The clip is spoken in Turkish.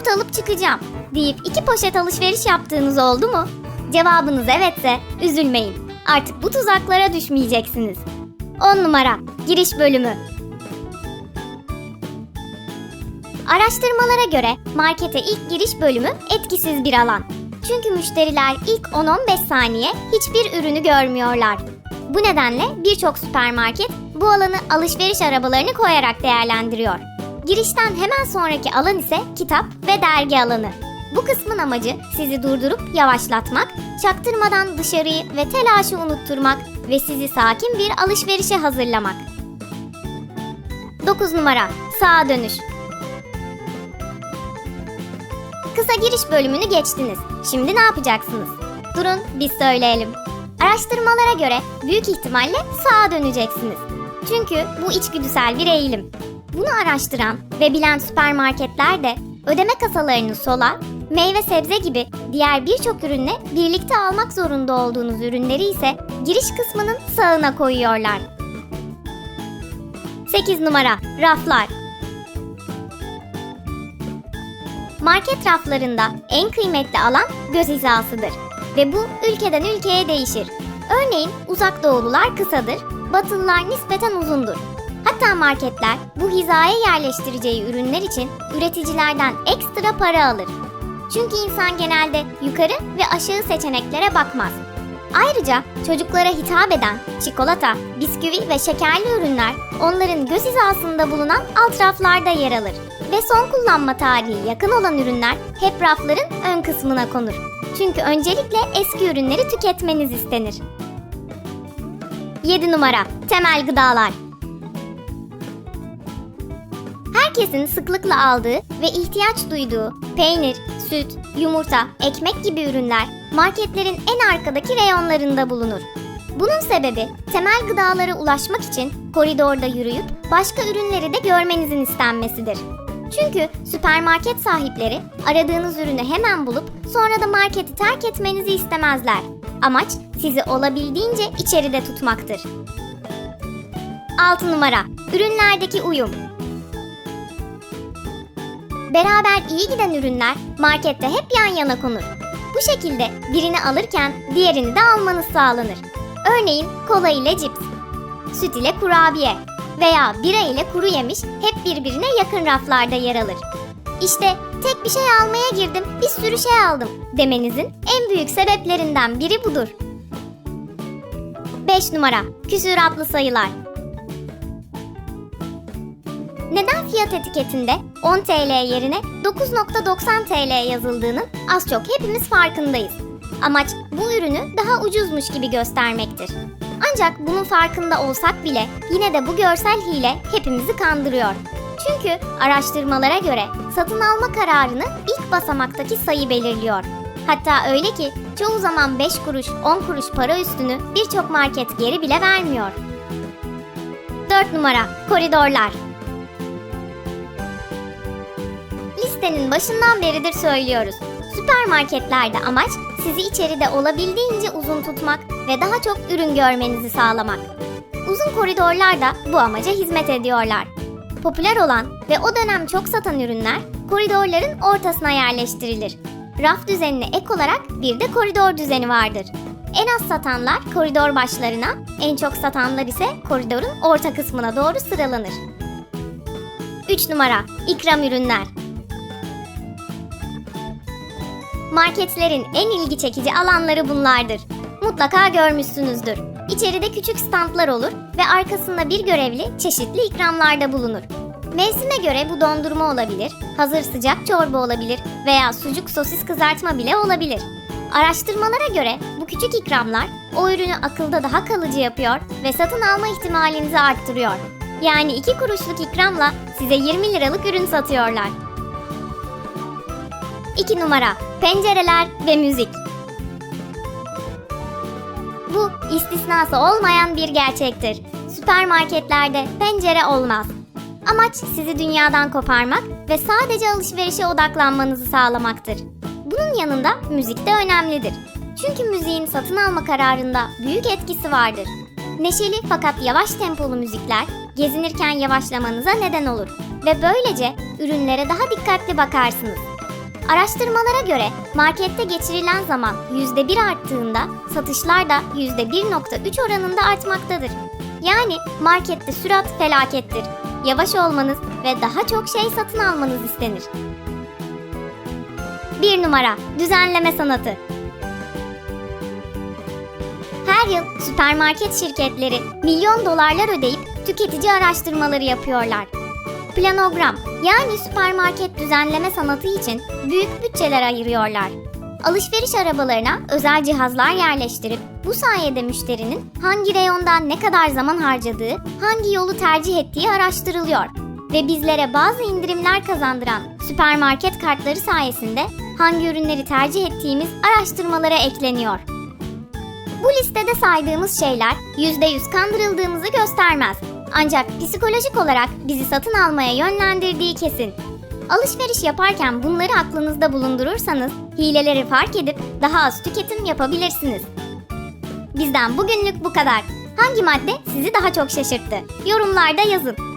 yoğurt alıp çıkacağım deyip iki poşet alışveriş yaptığınız oldu mu? Cevabınız evetse üzülmeyin. Artık bu tuzaklara düşmeyeceksiniz. 10 numara giriş bölümü. Araştırmalara göre markete ilk giriş bölümü etkisiz bir alan. Çünkü müşteriler ilk 10-15 saniye hiçbir ürünü görmüyorlar. Bu nedenle birçok süpermarket bu alanı alışveriş arabalarını koyarak değerlendiriyor. Girişten hemen sonraki alan ise kitap ve dergi alanı. Bu kısmın amacı sizi durdurup yavaşlatmak, çaktırmadan dışarıyı ve telaşı unutturmak ve sizi sakin bir alışverişe hazırlamak. 9 numara sağa dönüş. Kısa giriş bölümünü geçtiniz. Şimdi ne yapacaksınız? Durun biz söyleyelim. Araştırmalara göre büyük ihtimalle sağa döneceksiniz. Çünkü bu içgüdüsel bir eğilim. Bunu araştıran ve bilen süpermarketler de ödeme kasalarını sola, meyve sebze gibi diğer birçok ürünle birlikte almak zorunda olduğunuz ürünleri ise giriş kısmının sağına koyuyorlar. 8 numara raflar. Market raflarında en kıymetli alan göz hizasıdır ve bu ülkeden ülkeye değişir. Örneğin uzak doğulular kısadır, batılılar nispeten uzundur. Hatta marketler bu hizaya yerleştireceği ürünler için üreticilerden ekstra para alır. Çünkü insan genelde yukarı ve aşağı seçeneklere bakmaz. Ayrıca çocuklara hitap eden çikolata, bisküvi ve şekerli ürünler onların göz hizasında bulunan alt raflarda yer alır. Ve son kullanma tarihi yakın olan ürünler hep rafların ön kısmına konur. Çünkü öncelikle eski ürünleri tüketmeniz istenir. 7 numara temel gıdalar. Herkesin sıklıkla aldığı ve ihtiyaç duyduğu peynir, süt, yumurta, ekmek gibi ürünler marketlerin en arkadaki reyonlarında bulunur. Bunun sebebi temel gıdalara ulaşmak için koridorda yürüyüp başka ürünleri de görmenizin istenmesidir. Çünkü süpermarket sahipleri aradığınız ürünü hemen bulup sonra da marketi terk etmenizi istemezler. Amaç sizi olabildiğince içeride tutmaktır. 6 numara Ürünlerdeki uyum Beraber iyi giden ürünler markette hep yan yana konur. Bu şekilde birini alırken diğerini de almanız sağlanır. Örneğin kola ile cips, süt ile kurabiye veya bira ile kuru yemiş hep birbirine yakın raflarda yer alır. İşte tek bir şey almaya girdim, bir sürü şey aldım demenizin en büyük sebeplerinden biri budur. 5 numara Küsuratlı sayılar fiyat etiketinde 10 TL yerine 9.90 TL yazıldığının az çok hepimiz farkındayız. Amaç bu ürünü daha ucuzmuş gibi göstermektir. Ancak bunun farkında olsak bile yine de bu görsel hile hepimizi kandırıyor. Çünkü araştırmalara göre satın alma kararını ilk basamaktaki sayı belirliyor. Hatta öyle ki çoğu zaman 5 kuruş 10 kuruş para üstünü birçok market geri bile vermiyor. 4 numara koridorlar. Listenin başından beridir söylüyoruz. Süpermarketlerde amaç sizi içeride olabildiğince uzun tutmak ve daha çok ürün görmenizi sağlamak. Uzun koridorlar da bu amaca hizmet ediyorlar. Popüler olan ve o dönem çok satan ürünler koridorların ortasına yerleştirilir. Raf düzenine ek olarak bir de koridor düzeni vardır. En az satanlar koridor başlarına, en çok satanlar ise koridorun orta kısmına doğru sıralanır. 3 numara ikram ürünler. Marketlerin en ilgi çekici alanları bunlardır. Mutlaka görmüşsünüzdür. İçeride küçük standlar olur ve arkasında bir görevli çeşitli ikramlarda bulunur. Mevsime göre bu dondurma olabilir, hazır sıcak çorba olabilir veya sucuk sosis kızartma bile olabilir. Araştırmalara göre bu küçük ikramlar o ürünü akılda daha kalıcı yapıyor ve satın alma ihtimalinizi arttırıyor. Yani 2 kuruşluk ikramla size 20 liralık ürün satıyorlar. 2 numara pencereler ve müzik. Bu istisnası olmayan bir gerçektir. Süpermarketlerde pencere olmaz. Amaç sizi dünyadan koparmak ve sadece alışverişe odaklanmanızı sağlamaktır. Bunun yanında müzik de önemlidir. Çünkü müziğin satın alma kararında büyük etkisi vardır. Neşeli fakat yavaş tempolu müzikler gezinirken yavaşlamanıza neden olur ve böylece ürünlere daha dikkatli bakarsınız. Araştırmalara göre markette geçirilen zaman %1 arttığında satışlar da %1.3 oranında artmaktadır. Yani markette sürat felakettir. Yavaş olmanız ve daha çok şey satın almanız istenir. 1 numara Düzenleme sanatı Her yıl süpermarket şirketleri milyon dolarlar ödeyip tüketici araştırmaları yapıyorlar. Planogram yani süpermarket düzenleme sanatı için büyük bütçeler ayırıyorlar. Alışveriş arabalarına özel cihazlar yerleştirip bu sayede müşterinin hangi reyondan ne kadar zaman harcadığı, hangi yolu tercih ettiği araştırılıyor. Ve bizlere bazı indirimler kazandıran süpermarket kartları sayesinde hangi ürünleri tercih ettiğimiz araştırmalara ekleniyor. Bu listede saydığımız şeyler %100 kandırıldığımızı göstermez. Ancak psikolojik olarak bizi satın almaya yönlendirdiği kesin. Alışveriş yaparken bunları aklınızda bulundurursanız hileleri fark edip daha az tüketim yapabilirsiniz. Bizden bugünlük bu kadar. Hangi madde sizi daha çok şaşırttı? Yorumlarda yazın.